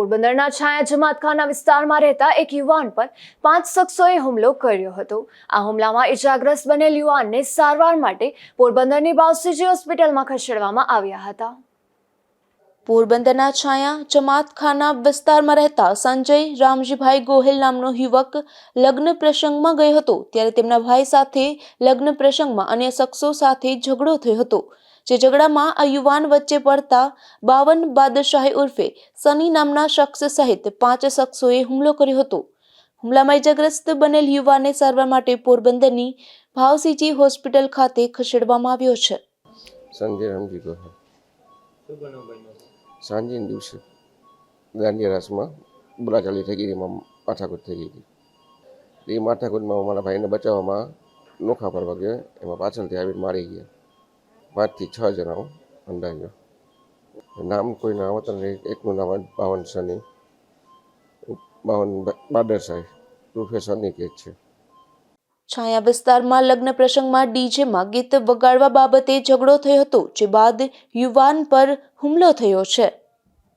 પોરબંદરના છાયા જમાતખાના વિસ્તારમાં રહેતા એક યુવાન પર પાંચ શખ્સોએ હુમલો કર્યો હતો. આ હુમલામાં ઇજાગ્રસ્ત બનેલ યુવાનને સારવાર માટે પોરબંદરની બાવસીજી હોસ્પિટલમાં ખસેડવામાં આવ્યા હતા. પોરબંદરના છાયા જમાતખાના વિસ્તારમાં રહેતા સંજય રામજીભાઈ ગોહિલ નામનો યુવક લગ્ન પ્રસંગમાં ગયો હતો. ત્યારે તેમના ભાઈ સાથે લગ્ન પ્રસંગમાં અન્ય શખ્સો સાથે ઝઘડો થયો હતો. જે ઝઘડામાં આ યુવાન વચ્ચે પડતા બાવન બાદશાહી ઉર્ફે સની નામના શખ્સ સહિત પાંચ શખ્સોએ હુમલો કર્યો હતો. હુમલામાં ઇજાગ્રસ્ત બનેલ યુવાનને સારવાર માટે પોરબંદરની ભાવસીજી હોસ્પિટલ ખાતે ખસેડવામાં આવ્યો છે. સંજય રામજી ગોહિલ સાંજે દિવસે દાંડિયા રાસમાં બોલાચાલી થઈ ગઈ એમાં માથાકૂટ થઈ ગઈ હતી. એ માથાકૂટમાં મારા ભાઈને બચાવવામાં નોખા ફરવા ગયા એમાં પાછળથી આવીને મારી ગયા. પાંચથી છ જણાઓ અંદાજો. નામ કોઈના આવતા નહીં એકનું નામ બાવન સની બાવન બાદર સાહેબ. પ્રોફેસર નિકેત છે. છાયા વિસ્તારમાં લગ્ન પ્રસંગમાં ડીજેમાં ગીત વગાડવા બાબતે ઝઘડો થયો હતો, જે બાદ યુવાન પર હુમલો થયો છે.